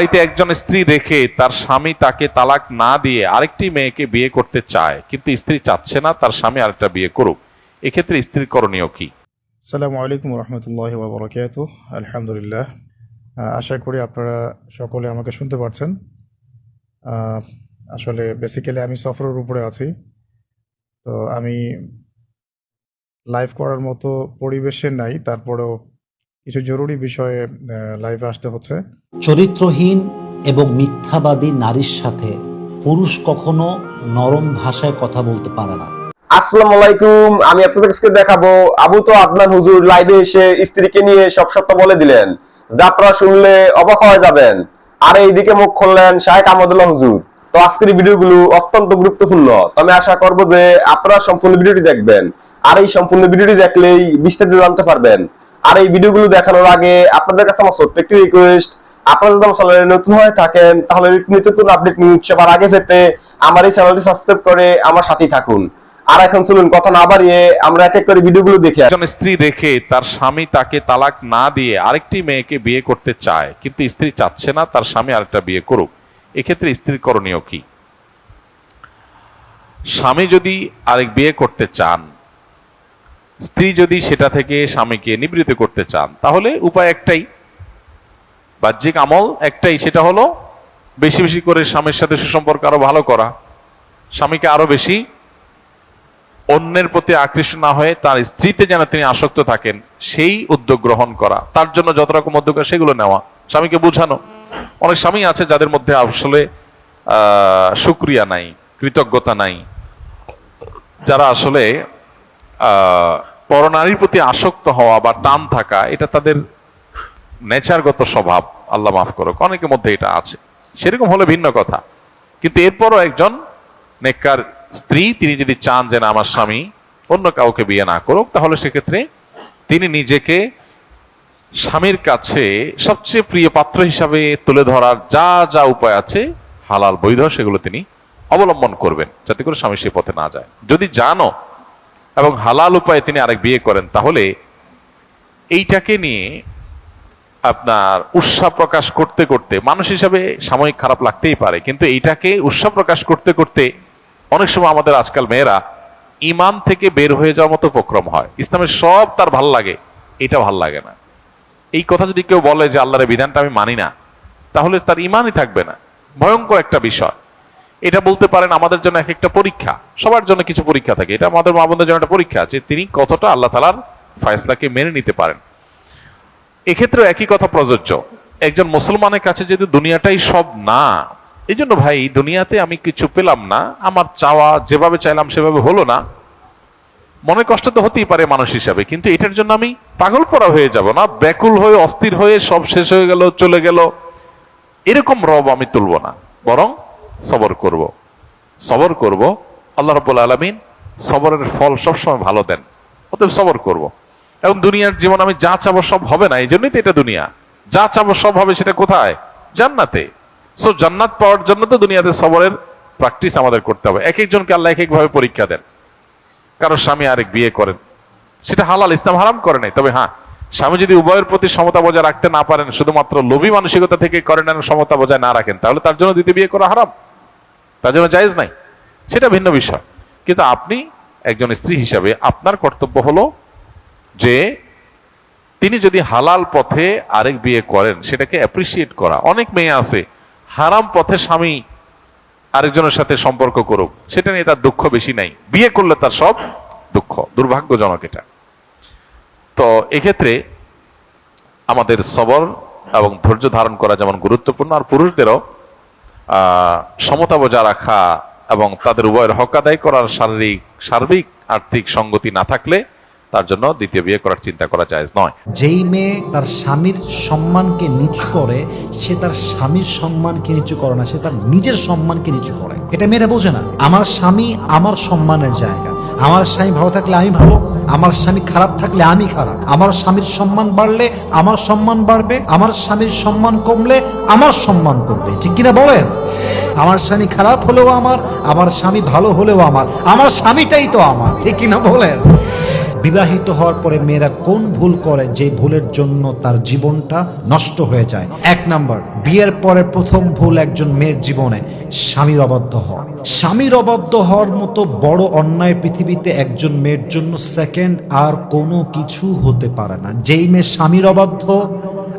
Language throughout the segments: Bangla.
বাড়িতে একজন স্ত্রী রেখে তার স্বামী তাকে তালাক না দিয়ে আরেকটি মেয়েকে বিয়ে করতে চায়, কিন্তু স্ত্রী চাচ্ছে না, তার স্বামী আরেকটা বিয়ে করুক। এক্ষেত্রে স্ত্রীর করণীয় কি? আসসালামু আলাইকুম রহমতুল্লাহ বরকাত আলহামদুলিল্লাহ। আশা করি আপনারা সকলে আমাকে শুনতে পারছেন। আসলে বেসিক্যালি আমি সফরের উপরে আছি। তো আমি লাইভ করার মতো পরিবেশে নাই, তারপরেও কিছু জরুরি বিষয়ে লাইভে আসতে হচ্ছে। চরিত্রহীন এবং মিথ্যাবাদী নারীর সাথে পুরুষ কখনো নরম ভাষায় কথা বলতে পারে না। আসসালামু আলাইকুম আমি আপনাদের কাছে দেখাবো আবু তো আদনান হুজুর লাইভে এসে স্ত্রীকে নিয়ে সব সত্য বলে দিলেন। যাত্রা শুনলে অবাক হয়ে যাবেন। আর এইদিকে মুখ খুললেন শাহেখ আহমদুল্লাহ হুজুর। তো আজকের ভিডিওগুলো অত্যন্ত গুরুত্বপূর্ণ। তো আমি আশা করব যে আপনারা সম্পূর্ণ ভিডিওটি দেখবেন। আর এই সম্পূর্ণ ভিডিওটি দেখলেই বিস্তারিত জানতে পারবেন। আর এই ভিডিওগুলো দেখানোর আগে আপনাদের কাছে আমার ছোট্ট একটি রিকোয়েস্ট আপনারা যদি আমার চ্যানেলে নতুন হয়ে থাকেন, তাহলে নিত্য নতুন আপডেট নিউজ সবার আগে পেতে আমার এই চ্যানেলটি সাবস্ক্রাইব করে আমার সাথেই থাকুন। আর এখন চলুন, কথা না বাড়িয়ে আমরা এক এক করে ভিডিওগুলো দেখে। একজন স্ত্রী রেখে তার স্বামী তাকে তালাক না দিয়ে আরেকটি মেয়েকে বিয়ে করতে চায়, কিন্তু স্ত্রী চাচ্ছে না, তার স্বামী আরেকটা বিয়ে করুক। এক্ষেত্রে স্ত্রীর করণীয় কি? স্বামী যদি আরেক বিয়ে করতে চান স্ত্রী যদি সেটা থেকে স্বামীকে নিবৃত্ত করতে চান, তাহলে উপায় একটাই। বাহ্যিক আমল একটাই, সেটা হলো বেশি বেশি করে স্বামীর সাথে সুসম্পর্ক আরও ভালো করা। স্বামীকে আরও বেশি অন্যের প্রতি আকৃষ্ট না হয়ে তার স্ত্রীতে যেন তিনি আসক্ত থাকেন, সেই উদ্যোগ গ্রহণ করা। তার জন্য যত রকম উদ্যোগ সেগুলো নেওয়া। স্বামীকে বোঝানো। অনেক স্বামী আছে যাদের মধ্যে আসলে সুক্রিয়া নাই, কৃতজ্ঞতা নাই। যারা আসলে পরনারীর প্রতি আসক্ত হওয়া বা টান থাকা, এটা তাদের নেচারগত স্বভাব। আল্লাহ মাফ করুক, অনেকের মধ্যে এটা আছে। সেরকম হলে ভিন্ন কথা। কিন্তু এরপরও একজন নেককার স্ত্রী, তিনি যদি চান যে না, আমার স্বামী অন্য কাউকে বিয়ে না করুক, তাহলে সেক্ষেত্রে তিনি নিজেকে স্বামীর কাছে সবচেয়ে প্রিয় পাত্র হিসাবে তুলে ধরার যা যা উপায় আছে, হালাল বৈধ, সেগুলো তিনি অবলম্বন করবেন, যাতে করে স্বামী সে পথে না যায়। যদি জানো এবং হালাল উপায়ে তিনি আরেক বিয়ে করেন, তাহলে এইটাকে নিয়ে আপনার উৎসাহ প্রকাশ করতে করতে, মানুষ হিসাবে সাময়িক খারাপ লাগতেই পারে, কিন্তু এইটাকে উৎসাহ প্রকাশ করতে করতে অনেক সময় আমাদের আজকাল মেয়েরা ইমান থেকে বের হয়ে যাওয়ার মতো উপক্রম হয়। ইসলামের সব তার ভালো লাগে, এটা ভালো লাগে না। এই কথা যদি কেউ বলে যে আল্লাহরের বিধানটা আমি মানি না, তাহলে তার ইমানই থাকবে না। ভয়ঙ্কর একটা বিষয়। এটা বলতে পারেন আমাদের জন্য এক একটা পরীক্ষা। সবার জন্য কিছু পরীক্ষা থাকে। এটা আমাদের মা বোনদের জন্য একটা পরীক্ষা যে তিনি কতটা আল্লাহ তালার ফায়সলাকে মেনে নিতে পারেন। এক্ষেত্রে একই কথা প্রযোজ্য। একজন মুসলমানের কাছে যদি দুনিয়াটাই সব না এই জন্য ভাই দুনিয়াতে আমি কিছু পেলাম না, আমার চাওয়া যেভাবে চাইলাম সেভাবে হলো না। মনে কষ্ট তো হতেই পারে মানুষ হিসাবে, কিন্তু এটার জন্য আমি পাগল পড়া হয়ে যাব না, ব্যাকুল হয়ে, অস্থির হয়ে সব শেষ হয়ে গেল, চলে গেল। এরকম রব আমি তুলব না। বরং সবর করব। সবর করব, আল্লাহ রব্বুল আলমিন সবরের ফল সবসময় ভালো দেন। অতএব সবর করব। এবং দুনিয়ার জীবন আমি যা চাবো সব হবে না এই জন্যই তো এটা দুনিয়া। যা চাবো সব হবে সেটা কোথায়? জান্নাতে। সো জান্নাত পাওয়ার জন্য তো দুনিয়াতে সবরের প্র্যাকটিস আমাদের করতে হবে। এক একজনকে আল্লাহ এক একভাবে পরীক্ষা দেন। কারও স্বামী আরেক বিয়ে করেন। সেটা হালাল, ইসলাম হারাম করে নাই। তবে হ্যাঁ স্বামী যদি উভয়ের প্রতি সমতা বজায় রাখতে না পারেন, শুধুমাত্র লোভী মানসিকতা থেকে করেন সমতা বজায় না রাখেন, তাহলে তার জন্য দ্বিতীয় বিয়ে করা হারাম। তার জন্য জায়েজ নাই। সেটা ভিন্ন বিষয়। কিন্তু আপনি একজন স্ত্রী হিসাবে আপনার কর্তব্য হলো যে তিনি যদি হালাল পথে আরেক বিয়ে করেন, সেটাকে অ্যাপ্রিসিয়েট করা। অনেক মেয়ে আছে, হারাম পথে স্বামী আরেকজনের সাথে সম্পর্ক করুক, সেটা নিয়ে তার দুঃখ বেশি নাই। বিয়ে করলে তার সব দুঃখ, দুর্ভাগ্যজনক এটা। তো এক্ষেত্রে আমাদের সবর এবং ধৈর্য ধারণ করা যেমন গুরুত্বপূর্ণ, আর পুরুষদেরও সমতা বজায় রাখা এবং তাদের উভয়ের হক আদায় করার শারীরিক, সার্বিক, আর্থিক সঙ্গতি না থাকলে তার জন্য দ্বিতীয় বিয়ে করার চিন্তা করা যায় নয়। যেই মেয়ে তার স্বামীর সম্মানকে নিচু করে, সে তার স্বামীর সম্মানকে নিচু করে না, সে তার নিজের সম্মানকে নিচু করে। এটা মেয়েরা বোঝে না। আমার স্বামী আমার সম্মানের জায়গা। আমার স্বামী ভালো থাকলে আমি ভালো, আমার স্বামী খারাপ থাকলে আমি খারাপ। আমার স্বামীর সম্মান বাড়লে আমার সম্মান বাড়বে, আমার স্বামীর সম্মান কমলে আমার সম্মান কমবে। ঠিক কিনা বলেন? আমার স্বামী খারাপ হলেও আমার আমার স্বামী ভালো হলেও আমার আমার স্বামীটাই তো আমার। ঠিক কিনা বলেন? বিবাহিত হওয়ার পরে মেয়েরা কোন ভুল করে যে ভুলের জন্য তার জীবনটা নষ্ট হয়ে যায়? এক নাম্বার, বিয়ের পরে প্রথম ভুল একজন মেয়ের জীবনে স্বামীর অবদ্ধ হওয়া। স্বামীর অবদ্ধ হওয়ার মতো বড় অন্যায় পৃথিবীতে একজন মেয়ের জন্য সেকেন্ড আর কোনো কিছু হতে পারে না। যেই মেয়ে স্বামীর অবাধ্য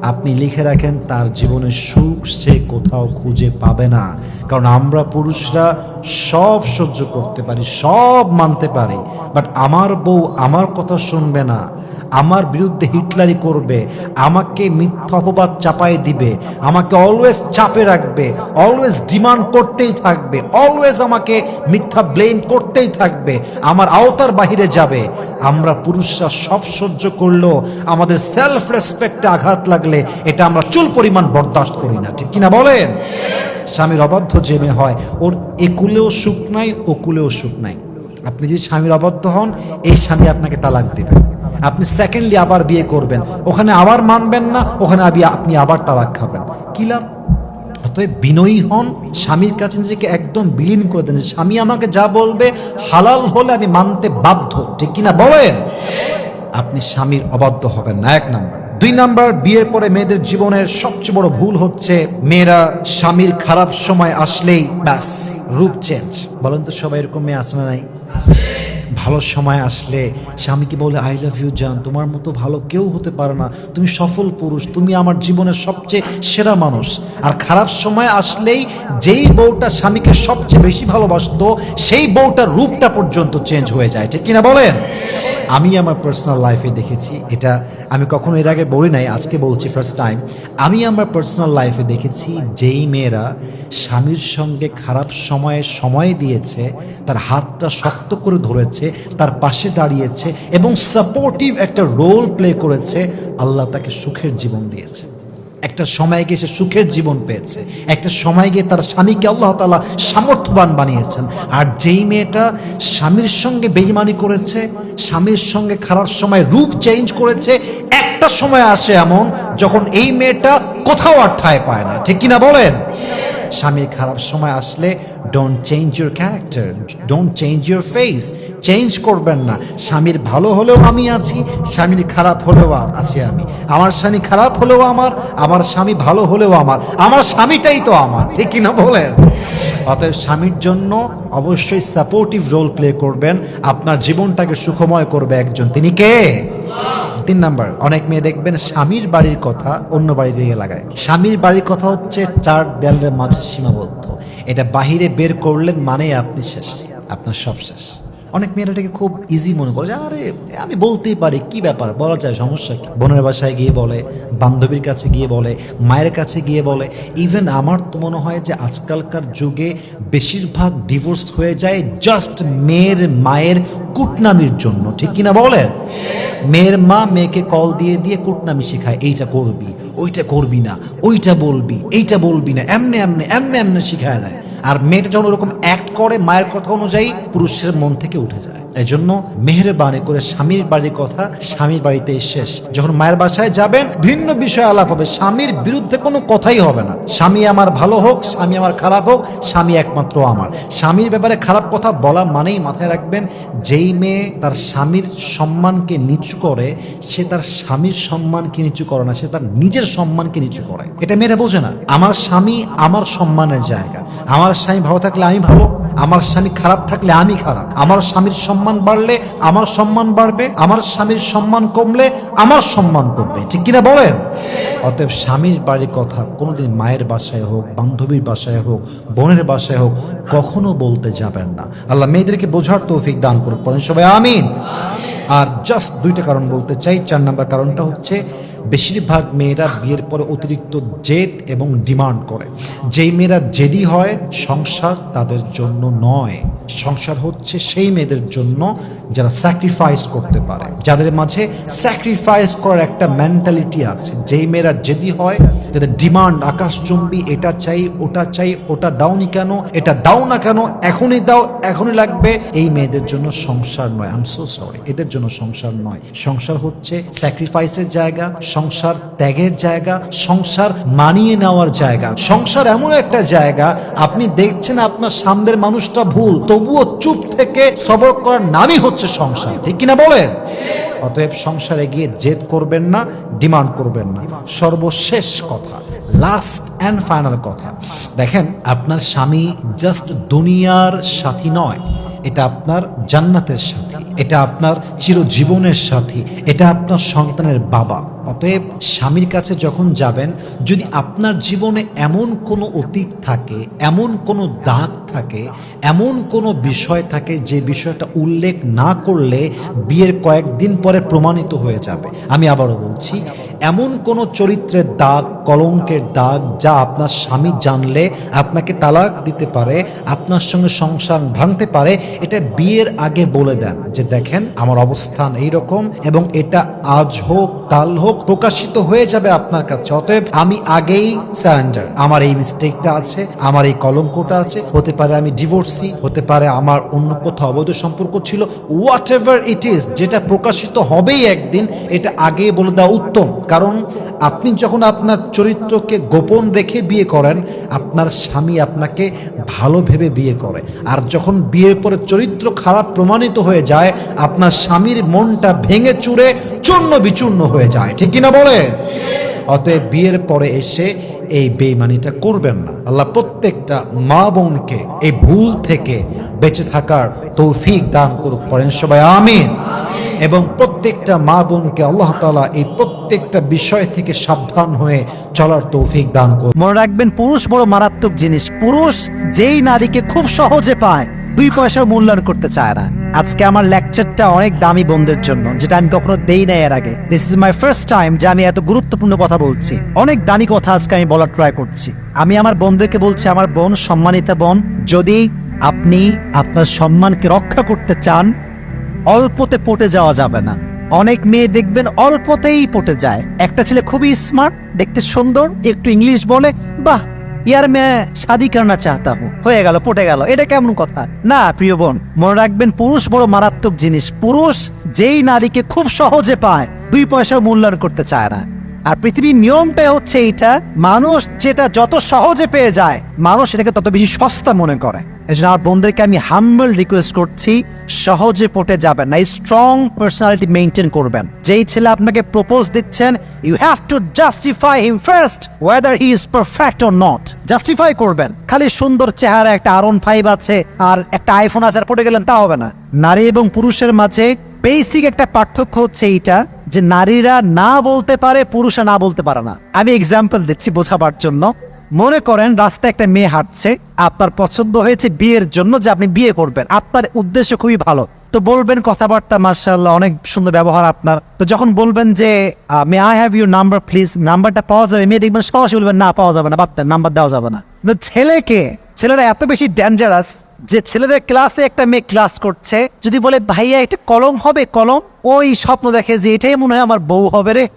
আপনি লিখে রাখেন, তার জীবনে সুখ সে কোথাও খুঁজে পাবে না। কারণ আমরা পুরুষরা সব সহ্য করতে পারি, সব মানতে পারি। বাট আমার বউ আমার কথা শুনবে না। আমার বিরুদ্ধে হিটলারি করবে, আমাকে মিথ্যা অপবাদ চাপাই দিবে, আমাকে অলওয়েজ চাপে রাখবে অলওয়েজ ডিমান্ড করতেই থাকবে অলওয়েজ আমাকে মিথ্যা ব্লেম করতেই থাকবে, আমার আওতার বাহিরে যাবে। আমরা পুরুষরা সব সহ্য করলেও আমাদের সেলফ রেসপেক্টে আঘাত লাগলে এটা আমরা চুল পরিমাণ বরদাস্ত করি না, ঠিক কিনা বলেন? স্বামীর অবাধ্য জেমে হয়, ওর একুলেও সুখ নাই ওকুলেও সুখ নাই। আপনি যদি স্বামীর অবাধ্য হন, এই স্বামী আপনাকে তালাক দেবে। আপনি সেকেন্ডলি আবার বিয়ে করবেন। ওখানে আবার মানবেন না, ওখানে আপনি আবার তালাক খাবেন। কি লাভ? অতএব বিনয়ী হন, স্বামীর কাছে নিজেকে একদম বিলীন করে দেন স্বামী আমাকে যা বলবে, হালাল হলে আমি মানতে বাধ্য। ঠিক কিনা বলেন? আপনি স্বামীর অবাধ্য হবেন না, এক নাম্বার। দুই নাম্বার বিয়ের পরে মেয়েদের জীবনের সবচেয়ে বড় ভুল হচ্ছে মেয়েরা স্বামীর খারাপ সময় আসলেই ব্যাস, রূপ চেঞ্জ বলেন তো সবাই এরকম মেয়ে আছে না নাই? ভালো সময় আসলে স্বামীকে বলে আই লাভ ইউ জান। তোমার মতো ভালো কেউ হতে পারে না। তুমি সফল পুরুষ। তুমি আমার জীবনের সবচেয়ে সেরা মানুষ। আর খারাপ সময় আসলেই যেই বউটা স্বামীকে সবচেয়ে বেশি ভালোবাসতো, সেই বউটার রূপটা পর্যন্ত চেঞ্জ হয়ে যায়। ঠিক কিনা বলেন? আমি আমার পার্সোনাল লাইফে দেখেছি, এটা আমি কখনো এর আগে বলি নাই, আজকে বলছি ফার্স্ট টাইম আমি আমার পার্সোনাল লাইফে দেখেছি যেই মেয়েরা স্বামীর সঙ্গে খারাপ সময়ে সময় দিয়েছে, তার হাতটা শক্ত করে ধরেছে, তার পাশে দাঁড়িয়েছে এবং সাপোর্টিভ একটা রোল প্লে করেছে, আল্লাহ তাকে সুখের জীবন দিয়েছে। একটা সময় গিয়ে সে সুখের জীবন পেয়েছে। একটা সময় গিয়ে তার স্বামীকে আল্লাহ তালা সামর্থ্যবান বানিয়েছেন। আর যেই মেয়েটা স্বামীর সঙ্গে বেইমানি করেছে, স্বামীর সঙ্গে খারাপ সময় রূপ চেঞ্জ করেছে, একটা সময় আসে এমন যখন এই মেয়েটা কোথাও আর ঠায় পায় না। ঠিক কিনা বলেন? স্বামীর খারাপ সময় আসলে don't change your character don't change your face change করবেন না। স্বামীর ভালো হলেও আমি আছি, স্বামীর খারাপ হলেও আছি আমি। আমার স্বামী খারাপ হলেও আমার আমার স্বামী ভালো হলেও আমার। আমার স্বামীটাই তো আমার, ঠিক কিনা বলেন? অতএব স্বামীর জন্য অবশ্যই সাপোর্টিভ রোল প্লে করবেন। আপনার জীবনটাকে সুখময় করবে একজন। তিনি কে? তিন নাম্বার, অনেক মেয়ে দেখবেন স্বামীর বাড়ির কথা অন্য বাড়ি দিয়ে লাগায়। স্বামীর বাড়ির কথা হচ্ছে চার দেয়ালের মাঝে সীমাবদ্ধ। এটা বাহিরে বের করলেন মানে আপনি শেষ, আপনার সব শেষ। অনেক মেয়েরা এটাকে খুব ইজি মনে করে যে, আরে, আমি বলতেই পারি, কি ব্যাপার? বলা যায় সমস্যা কি? বোনের বাসায় গিয়ে বলে, বান্ধবীর কাছে গিয়ে বলে, মায়ের কাছে গিয়ে বলে। ইভেন আমার তো মনে হয় যে, আজকালকার যুগে বেশিরভাগ ডিভোর্স হয়ে যায় জাস্ট মেয়ের মায়ের কুটনামির জন্য, ঠিক কিনা বলে মেয়ের মা মেয়েকে কল দিয়ে দিয়ে কুটনামি শেখায়, এইটা করবি, ওইটা করবি না, ওইটা বলবি, এইটা বলবি না, এমনে এমনে এমনে এমনে শিখায় দেয়। আর মেয়েটা যখন ওরকম অ্যাক্ট করে মায়ের কথা অনুযায়ী পুরুষের মন থেকে উঠে যায়। এই জন্য মেহরবানি করে স্বামীর বাড়ির কথা স্বামীর বাড়িতেই শেষ। যখন মায়ের বাসায় যাবেন, ভিন্ন বিষয় আলাপ হবে। স্বামীর বিরুদ্ধে কোনো কথাই হবে না। স্বামী আমার ভালো হোক, স্বামী আমার খারাপ হোক, স্বামী একমাত্র আমার। স্বামীর ব্যাপারে খারাপ কথা বলা মানেই মাথায় রাখবেন, যেই মেয়ে তার স্বামীর সম্মানকে নিচু করে, সে তার স্বামীর সম্মানকে নিচু করে না, সে তার নিজের সম্মানকে নিচু করে। এটা মেয়েরা বোঝে না। আমার স্বামী আমার সম্মানের জায়গা। আমার স্বামী ভালো থাকলে আমি ভালো, আমার স্বামী খারাপ থাকলে আমি খারাপ। আমার স্বামীর সম্মান বাড়লে আমার সম্মান বাড়বে, আমার স্বামীর সম্মান কমলে আমার সম্মান কমবে। ঠিক কিনা বলেন? অতএব স্বামীর বাড়ির কথা কোনোদিন মায়ের বাসায় হোক, বান্ধবীর বাসায় হোক, বোনের বাসায় হোক, কখনো বলতে যাবেন না। আল্লাহ মেয়েদেরকে বোঝার তৌফিক দান করুক। পড়েন সবাই, আমিন। আর জাস্ট দুইটা কারণ বলতে চাই। চার নাম্বার কারণটা হচ্ছে বেশিরভাগ মেয়েরা বিয়ের পরে অতিরিক্ত জেদ এবং ডিমান্ড করে। যেই মেয়েরা জেদি হয়, সংসার তাদের জন্য নয়। সংসার হচ্ছে সেই মেয়েদের জন্য যারা স্যাক্রিফাইস করতে পারে। যাদের মাঝে স্যাক্রিফাইস করার একটা মেন্টালিটি আছে। যেই মেয়েরা জেদি হয়, যাদের ডিমান্ড আকাশচুম্বী এটা চাই, ওটা চাই, ওটা দাওনি কেন, এটা দাও না কেন, এখনই দাও, এখনই লাগবে, এই মেয়েদের জন্য সংসার নয়। আম সো সরি এদের জন্য সংসার নয়। সংসার হচ্ছে স্যাক্রিফাইসের জায়গা সংসার ত্যাগের জায়গা, সংসার মানিয়ে নেওয়ার জায়গা। সংসার এমন একটা জায়গা, আপনি দেখছেন আপনার সামনের মানুষটা ভুল, তবুও চুপ থেকে সবর করার নামই হচ্ছে সংসার। ঠিক কিনা বলেন? অতএব সংসারে গিয়ে জেদ করবেন না, ডিমান্ড করবেন না। সর্বশেষ কথা লাস্ট অ্যান্ড ফাইনাল কথা। দেখেন, আপনার স্বামী জাস্ট দুনিয়ার সাথী নয়, এটা আপনার জান্নাতের সাথী। এটা আপনার চিরজীবনের সাথী, এটা আপনার সন্তানের বাবা। অতএব স্বামীর কাছে যখন যাবেন, যদি আপনার জীবনে এমন কোনো অতীত থাকে, এমন কোনো দাগ থাকে, এমন কোনো বিষয় থাকে যে বিষয়টা উল্লেখ না করলে বিয়ের কয়েকদিন পরে প্রমাণিত হয়ে যাবে। আমি আবারও বলছি, এমন কোনো চরিত্রের দাগ, কলঙ্কের দাগ যা আপনার স্বামী জানলে আপনাকে তালাক দিতে পারে, আপনার সঙ্গে সংসার ভাঙতে পারে, এটা বিয়ের আগে বলে দেন যে দেখেন আমার অবস্থান এই রকম এবং এটা আজ হোক, কাল হোক, প্রকাশিত হয়ে যাবে আপনার কাছে। অতএব আমি আগেই স্যারেন্ডার আমার এই মিস্টেকটা আছে, আমার এই কলঙ্কটা আছে, হতে পারে আমি ডিভোর্সি হতে পারে আমার অন্য কোথাও অবৈধ সম্পর্ক ছিল হোয়াট এভার ইট ইজ যেটা প্রকাশিত হবেই একদিন, এটা আগে বলে দেওয়া উত্তম। কারণ আপনি যখন আপনার চরিত্রকে গোপন রেখে বিয়ে করেন, আপনার স্বামী আপনাকে ভালো ভেবে বিয়ে করে। আর যখন বিয়ের পরে চরিত্র খারাপ প্রমাণিত হয়ে যায় আপনার স্বামীর মনটা ভেঙে চুরে চূর্ণ বিচূর্ণ হয়ে যায়। ঠিক কিনা বলে অতএব বিয়ের পরে এসে এই বেইমানিটা করবেন না। আল্লাহ প্রত্যেকটা মা বোনকে এই ভুল থেকে বেঁচে থাকার তৌফিক দান করুক, পড়েন সবাই আমিন। এবং প্রত্যেকটা মা বোনকে আল্লাহ তাআলা এই প্রত্যেকটা বিষয় থেকে সাবধান হয়ে চলার তৌফিক দান করুক। মনে রাখবেন, পুরুষ বড় মারাত্মক জিনিস। পুরুষ যেই নারীকে খুব সহজে পায় দুই পয়সা মূল্যায়ন করতে চায় না। আজকে আমার লেকচারটা অনেক দামি বন্ধের জন্য, যেটা আমি কখনো দেই নাই এর আগে। This is my first time যে আমি এত গুরুত্বপূর্ণ কথা বলছি। অনেক দামি কথা আজকে আমি বলার ট্রাই করছি। আমি আমার বন্ধুকে বলছি, আমার বোন, সম্মানিতা বোন, যদি আপনি আপনার সম্মানকে রক্ষা করতে চান, অল্পতে পটে যাওয়া যাবে না। অনেক মেয়ে দেখবেন অল্পতেই পটে যায়। একটা ছেলে খুবই স্মার্ট দেখতে সুন্দর, একটু ইংলিশ বলে, বাহ! ইয়ার মেয়ে শাদি করনা চাহতা হো। হয়ে গেল, পটে গেল। এটা কেমন কথা? না, প্রিয় বোন, মনে রাখবেন পুরুষ বড় মারাত্মক জিনিস। পুরুষ যেই নারীকে খুব সহজে পায়, দুই পয়সা মূল্যায়ন করতে চায় না। আর পৃথিবীর নিয়মটাই হচ্ছে এইটা, মানুষ যেটা যত সহজে পেয়ে যায়, মানুষ এটাকে তত বেশি সস্তা মনে করে। এই জন্য আমার বন্ধুদেরকে আমি হাম্বল রিকোয়েস্ট করছি, সহজে পটে যাবেন না স্ট্রং পার্সোনালিটি মেনটেন করবেন। যেই ছেলে আপনাকে প্রপোজ দিচ্ছেন you have to justify him first whether he is perfect or not justify করবেন। খালি সুন্দর চেহারা একটা আরন ফাইভ আছে, আর একটা আইফোন আছে, আর পড়ে গেলেন, তা হবে না। নারী এবং পুরুষের মাঝে বেসিক একটা পার্থক্য হচ্ছে এইটা যে নারীরা না বলতে পারে, পুরুষরা না বলতে পারে না। আমি এক্সাম্পল দিচ্ছি বোঝাবার জন্য। মনে করেন রাস্তায় একটা মেয়ে হাঁটছে, আপনার পছন্দ হয়েছে বিয়ের জন্য যে আপনি বিয়ে করবেন। আপনার উদ্দেশ্য খুবই ভালো। তো বলবেন কথাবার্তা মার্শাল্লাহ অনেক সুন্দর ব্যবহার আপনার। তো যখন বলবেন যে may I have your number, please, নাম্বারটা পাওয়া যাবে? মেয়ে দেখবেন সরাসরি বলবেন, না, পাওয়া যাবে না, বাদ নাম্বার দেওয়া যাবে না। ছেলেকে ছেলেরা এত বেশি ডেঞ্জারাস যে ছেলেদের ক্লাসে একটা মেয়ে ক্লাস করছে। যদি বলে, ভাইয়া, এটা কলম হবে, কলম? ওই স্বপ্ন দেখে যে, এটাই মনে হয় আমার বউ হবে রে।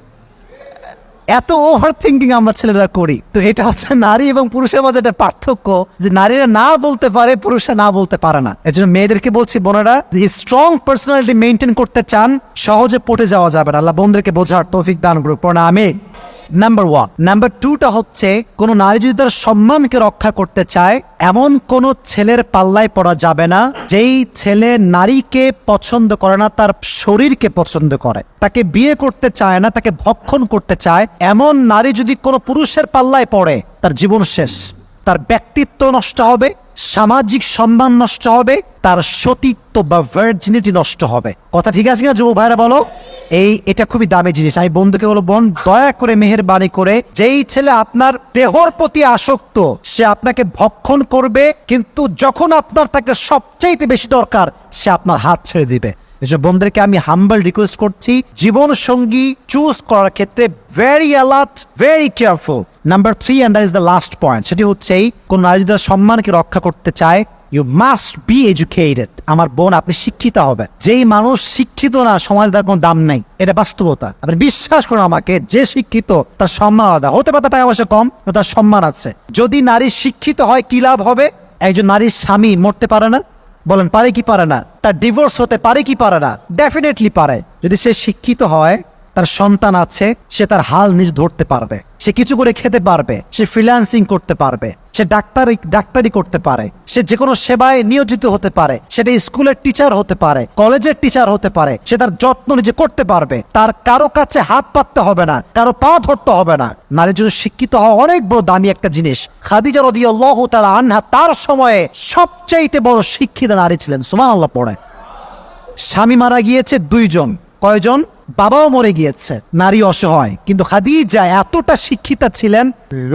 এত ওভার থিঙ্কিং আমরা ছেলেরা করি। তো এটা হচ্ছে নারী এবং পুরুষের মাঝে একটা পার্থক্য যে, নারীরা না বলতে পারে, পুরুষরা না বলতে পারে না। এর জন্য মেয়েদেরকে বলছি, বোনেরা, যে স্ট্রং পার্সোনালিটি মেনটেন করতে চান, সহজে পটে যাওয়া যাবে না। আল্লাহ বোনদেরকে বোঝার তৌফিক দান করুক। পড়া আমি নাম্বার ওয়ান নাম্বার টুটা হচ্ছে, কোন নারী যদি তার সম্মানকে রক্ষা করতে চায়, এমন কোন ছেলের পাল্লায় পড়া যাবে না, যেই ছেলে নারীকে পছন্দ করে না, তার শরীরকে পছন্দ করে। তাকে বিয়ে করতে চায় না, তাকে ভক্ষণ করতে চায়, এমন নারী যদি কোনো পুরুষের পাল্লায় পড়ে, তার জীবন শেষ, তার ব্যক্তিত্ব নষ্ট হবে সামাজিক সম্মান নষ্ট হবে, তার সতীত্ব বা ভার্জিনিটি নষ্ট হবে। কথা ঠিক আছে না যুব ভাইরা বলো? এই, এটা খুবই দামি জিনিস। আমি বন্ধুকে বলো বোন, দয়া করে মেহেরবানি করে, যেই ছেলে আপনার দেহর প্রতি আসক্ত, সে আপনাকে ভক্ষণ করবে, কিন্তু যখন আপনার তাকে সবচাইতে বেশি দরকার, সে আপনার হাত ছেড়ে দিবে। এসব বন্ধুদেরকে আমি হাম্বল রিকোয়েস্ট করছি জীবন সঙ্গী চুজ করার ক্ষেত্রে very alert very careful number three and that is the last point সেটি হচ্ছে এই, কোন নারী যদি সম্মানকে রক্ষা করতে চায় ইউ মাস্ট বি এডুকেটেড আমার বোন, আপনি শিক্ষিত হবে যেই মানুষ শিক্ষিত না, সমাজে তার কোনো দাম নাই। এটা বাস্তবতা। আপনি বিশ্বাস করুন আমাকে, যে শিক্ষিত, তার সম্মান আলাদা। হতে পারে টাকা পয়সা কম তার সম্মান আছে। যদি নারী শিক্ষিত হয়, কি লাভ হবে? একজন নারীর স্বামী মরতে পারে না। বলেন, পারে কি পারে না? তার ডিভোর্স হতে পারে কি পারে না? ডেফিনেটলি পারে। যদি সে শিক্ষিত হয় তার সন্তান আছে, সে তার হাল নিজ ধরতে পারবে। সে কিছু করে খেতে পারবে, সে ফ্রিল্যান্সিং করতে পারবে, সে ডাক্তারি ডাক্তারি করতে পারে, সে যে কোনো সেবায় নিয়োজিত হতে পারে সেটা স্কুলের টিচার হতে পারে, কলেজের টিচার হতে পারে, সে তার যত্ন নিজে করতে পারবে, তার কারও কাছে হাত পাততে হবে না, কারও পা ধরতে হবে না। নারীর জন্য শিক্ষিত হওয়া অনেক বড় দামি একটা জিনিস, খাদিজা রদিয়াল্লাহু তাআলা আনহা তার সময়ে সবচাইতে বড় শিক্ষিত নারী ছিলেন, সুবহানাল্লাহ পড়ে স্বামী মারা গিয়েছে দুইজন, কয়জন? বাবাও মরে গিয়েছে, নারী অসহায়। কিন্তু খাদিজা এতটা শিক্ষিতা ছিলেন,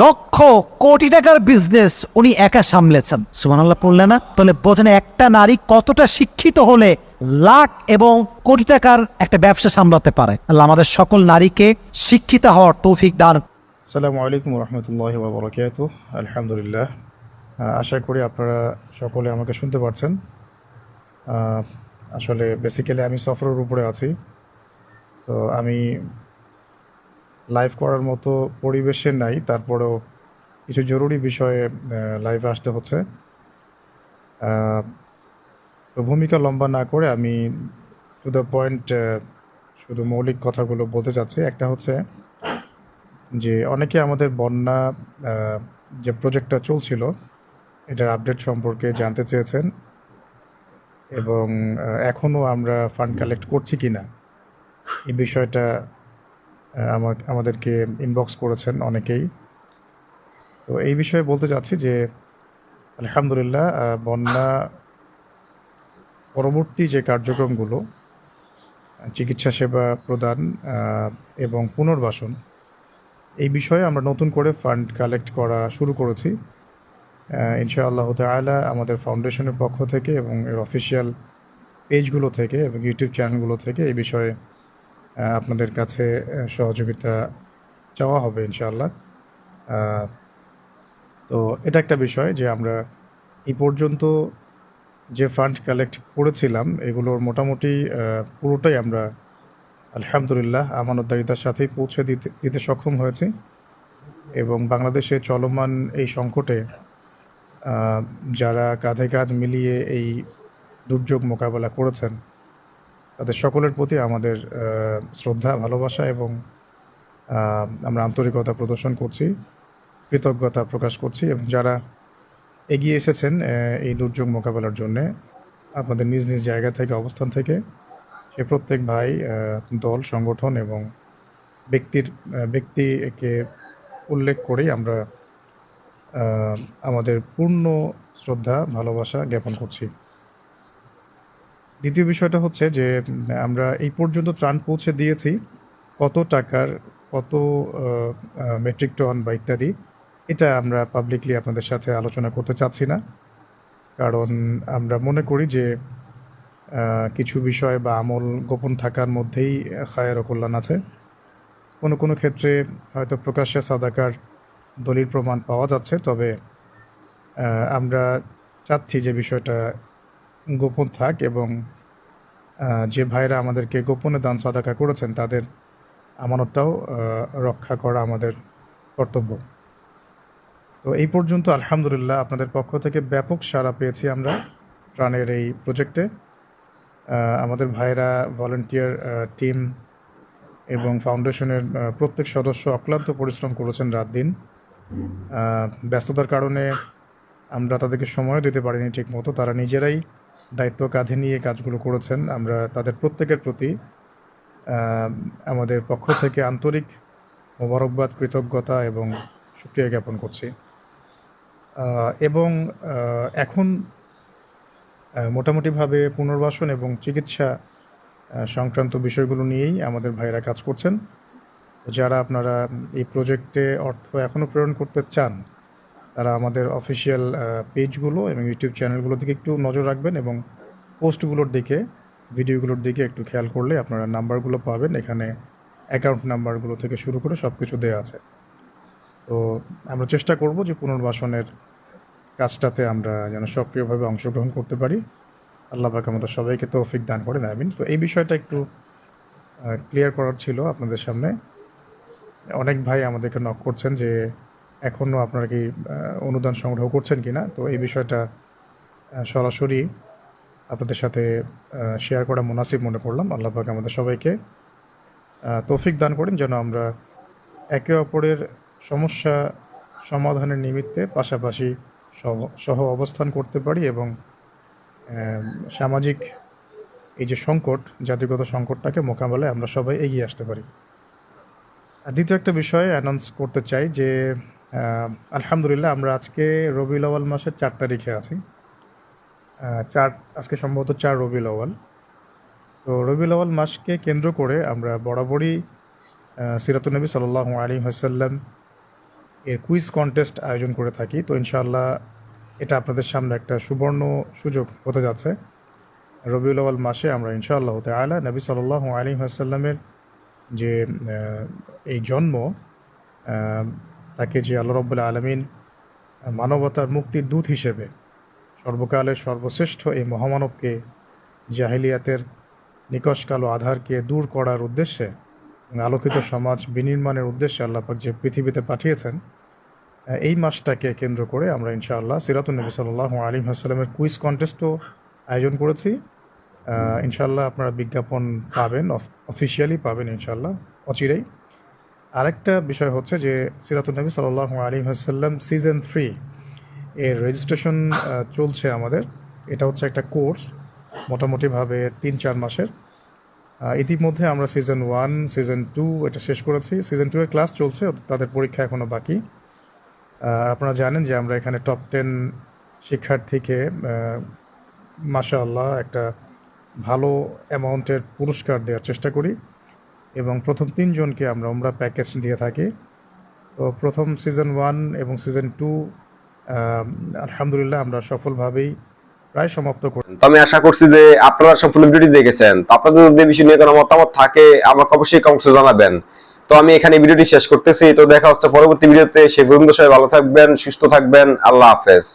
লক্ষ কোটি টাকার বিজনেস উনি একা সামলেছেন। সুবহানাল্লাহ পড়লে না? তাহলে বোঝেন একটা নারী কতটা শিক্ষিত হলে লাখ এবং কোটি টাকার একটা ব্যবসা সামলাতে পারে। আল্লাহ আমাদের সকল নারীকে শিক্ষিত হওয়ার তৌফিক দান। আসসালামু আলাইকুম রহমতুল্লাহ আলহামদুলিল্লাহ। আশা করি আপনারা সকলে আমাকে শুনতে পারছেন। আসলে বেসিক্যালি আমি সফরের উপরে আছি। তো আমি লাইভ করার মতো পরিবেশে নাই, তারপরেও কিছু জরুরি বিষয়ে লাইভে আসতে হচ্ছে। তো ভূমিকা লম্বা না করে আমি টু দ্য পয়েন্ট শুধু মৌলিক কথাগুলো বলতে চাচ্ছি। একটা হচ্ছে যে অনেকে আমাদের বন্যা যে প্রজেক্টটা চলছিল, এটার আপডেট সম্পর্কে জানতে চেয়েছেন এবং এখনও আমরা ফান্ড কালেক্ট করছি কি না এই বিষয়টা আহ, আমা- আমাদেরকে ইনবক্স করেছেন অনেকেই। তো এই বিষয়ে বলতে চাচ্ছি যে আলহামদুলিল্লাহ বন্যা পরবর্তী যে কার্যক্রমগুলো চিকিৎসা সেবা প্রদান এবং পুনর্বাসন এই বিষয়ে আমরা নতুন করে ফান্ড কালেক্ট করা শুরু করেছি। ইনশাআল্লাহ তাআলা আমাদের ফাউন্ডেশনের পক্ষ থেকে এবং এর অফিসিয়াল পেজগুলো থেকে এবং ইউটিউব চ্যানেলগুলো থেকে এই বিষয়ে আপনাদের কাছে সহযোগিতা চাওয়া হবে ইনশাআল্লাহ। আহ, তো এটা একটা বিষয় যে আমরা এই পর্যন্ত যে ফান্ড কালেক্ট করেছিলাম এগুলোর মোটামুটি পুরোটাই আমরা আলহামদুলিল্লাহ আমানতদারিতার সাথেই পৌঁছে দিতে দিতে সক্ষম হয়েছি। এবং বাংলাদেশে চলমান এই সংকটে যারা কাঁধে কাঁধ মিলিয়ে এই দুর্যোগ মোকাবেলা করেছেন তাদের সকলের প্রতি আমাদের শ্রদ্ধা, ভালোবাসা এবং আমরা আন্তরিকতা প্রদর্শন করছি, কৃতজ্ঞতা প্রকাশ করছি এবং যারা এগিয়ে এসেছেন এই দুর্যোগ মোকাবেলার জন্যে, আপনাদের নিজ নিজ জায়গা থেকে, অবস্থান থেকে, সে প্রত্যেক ভাই দল, সংগঠন এবং ব্যক্তির ব্যক্তিকে উল্লেখ করেই আমরা আমাদের পূর্ণ শ্রদ্ধা, ভালোবাসা জ্ঞাপন করছি। দ্বিতীয় বিষয়টা হচ্ছে যে, আমরা এই পর্যন্ত ত্রাণ পৌঁছে দিয়েছি, কত টাকার, কত মেট্রিক টন বা ইত্যাদি, এটা আমরা পাবলিকলি আপনাদের সাথে আলোচনা করতে চাচ্ছি না। কারণ আমরা মনে করি যে কিছু বিষয় বা আমল গোপন থাকার মধ্যেই খায়ের ও কল্যাণ আছে। কোনো কোনো ক্ষেত্রে হয়তো প্রকাশ্যে সাদাকার দলিল প্রমাণ পাওয়া যাচ্ছে, তবে আমরা চাচ্ছি যে বিষয়টা গোপন থাক এবং যে ভাইরা আমাদেরকে গোপনে দান সাদাকা করেছেন, তাদের আমানতটাও রক্ষা করা আমাদের কর্তব্য। তো এই পর্যন্ত আলহামদুলিল্লাহ আপনাদের পক্ষ থেকে ব্যাপক সাড়া পেয়েছি আমরা প্রাণের এই প্রজেক্টে। আমাদের ভাইরা ভলেন্টিয়ার টিম এবং ফাউন্ডেশনের প্রত্যেক সদস্য অক্লান্ত পরিশ্রম করেছেন রাত দিন। ব্যস্ততার কারণে আমরা তাদেরকে সময় দিতে পারিনি ঠিক মতো তারা নিজেরাই দায়িত্ব কাঁধে নিয়ে কাজগুলো করেছেন। আমরা তাদের প্রত্যেকের প্রতি আমাদের পক্ষ থেকে আন্তরিক মোবারকবাদ, কৃতজ্ঞতা এবং সুক্রিয়া জ্ঞাপন করছি। এবং এখন মোটামুটিভাবে পুনর্বাসন এবং চিকিৎসা সংক্রান্ত বিষয়গুলো নিয়েই আমাদের ভাইরা কাজ করছেন। যারা আপনারা এই প্রজেক্টে অর্থ এখনও প্রেরণ করতে চান তারা আমাদের অফিসিয়াল পেজগুলো এবং ইউটিউব চ্যানেলগুলো দিকে একটু নজর রাখবেন এবং পোস্টগুলোর দিকে ভিডিওগুলোর দিকে একটু খেয়াল করলে আপনারা নাম্বারগুলো পাবেন। এখানে অ্যাকাউন্ট নাম্বারগুলো থেকে শুরু করে সব কিছু দেওয়া আছে। তো আমরা চেষ্টা করব যে পুনর্বাসনের কাজটাতে আমরা যেন সক্রিয়ভাবে অংশগ্রহণ করতে পারি। আল্লাহ পাক আমাদের সবাইকে তৌফিক দান করেন, আমিন। তো এই বিষয়টা একটু ক্লিয়ার করার ছিল আপনাদের সামনে। অনেক ভাই আমাদেরকে নক করছেন যে এখনও আপনারা কি অনুদান সংগ্রহ করছেন কি না তো এই বিষয়টা সরাসরি আপনাদের সাথে শেয়ার করা মুনাসিব মনে করলাম। আল্লাহ পাক আমাদের সবাইকে তৌফিক দান করেন যেন আমরা একে অপরের সমস্যা সমাধানের নিমিত্তে পাশাপাশি সহ- অবস্থান করতে পারি এবং সামাজিক এই যে সংকট, জাতিগত সংকটটাকে মোকাবেলায় আমরা সবাই এগিয়ে আসতে পারি। দ্বিতীয় একটা বিষয় অ্যানাউন্স করতে চাই যে আলহামদুলিল্লাহ, আমরা আজকে রবিউল আওয়াল মাসের চার তারিখে আছি। চার, আজকে সম্ভবত চার রবিউল আওয়াল তো রবিউল আওয়াল মাসকে কেন্দ্র করে আমরা বরাবরই সিরাতুলনবী সাল্লাহ আলী হাসাল্লাম এর কুইজ কন্টেস্ট আয়োজন করে থাকি। তো ইনশাআল্লাহ এটা আপনাদের সামনে একটা সুবর্ণ সুযোগ হতে যাচ্ছে। রবিউল আওয়াল মাসে আমরা ইনশাআল্লাহ তাআলা নবী সাল্লাহ আলী হাসাল্লামের যে এই জন্ম তাকে যে আল্লাহ রব্বুল আলমিন মানবতার মুক্তির দূত হিসেবে সর্বকালের সর্বশ্রেষ্ঠ এই মহামানবকে জাহিলিয়াতের নিকশ কালো আধারকে দূর করার উদ্দেশ্যে আলোকিত সমাজ বিনির্মাণের উদ্দেশ্যে আল্লাপাক যে পৃথিবীতে পাঠিয়েছেন এই মাসটাকে কেন্দ্র করে আমরা ইনশাআল্লাহ সিরাতুল নবী সাল্লাহ আলী হাসালামের কুইজ কন্টেস্টও আয়োজন করেছি। আহ, ইনশাআল্লাহ আপনারা বিজ্ঞাপন পাবেন অফিসিয়ালি পাবেন ইনশাআল্লাহ অচিরেই। আরেকটা বিষয় হচ্ছে যে সিরাতুল নবী সাল্লাহ আলী হাসাল্লাম সিজন থ্রি এর রেজিস্ট্রেশন চলছে আমাদের। এটা হচ্ছে একটা কোর্স মোটামুটিভাবে তিন চার মাসের। ইতিমধ্যে আমরা সিজন ওয়ান সিজন টু এটা শেষ করেছি। সিজন টু এর ক্লাস চলছে, তাদের পরীক্ষা এখনও বাকি। আর আপনারা জানেন যে আমরা এখানে টপ টেন শিক্ষার্থীকে মাশা আল্লাহ একটা ভালো অ্যামাউন্টের পুরস্কার দেওয়ার চেষ্টা করি। এবং প্রথম তিনজনকে আমরা আমরা প্যাকেজ দিয়ে থাকি। তো প্রথম সিজন ওয়ান এবং সিজন টু আলহামদুলিল্লাহ আমরা সফলভাবেই প্রায় সমাপ্ত করি তো আমি আশা করছি যে আপনারা সম্পূর্ণ ভিডিওটি দেখেছেন। তো আপনাদের যদি বিষয় নিয়ে কোনো মতামত থাকে, আমাকে অবশ্যই কমেন্টসে জানাবেন। তো আমি এখানে ভিডিওটি শেষ করতেছি। তো দেখা হচ্ছে পরবর্তী ভিডিওতে সে পর্যন্ত সবাই ভালো থাকবেন, সুস্থ থাকবেন। আল্লাহ হাফেজ।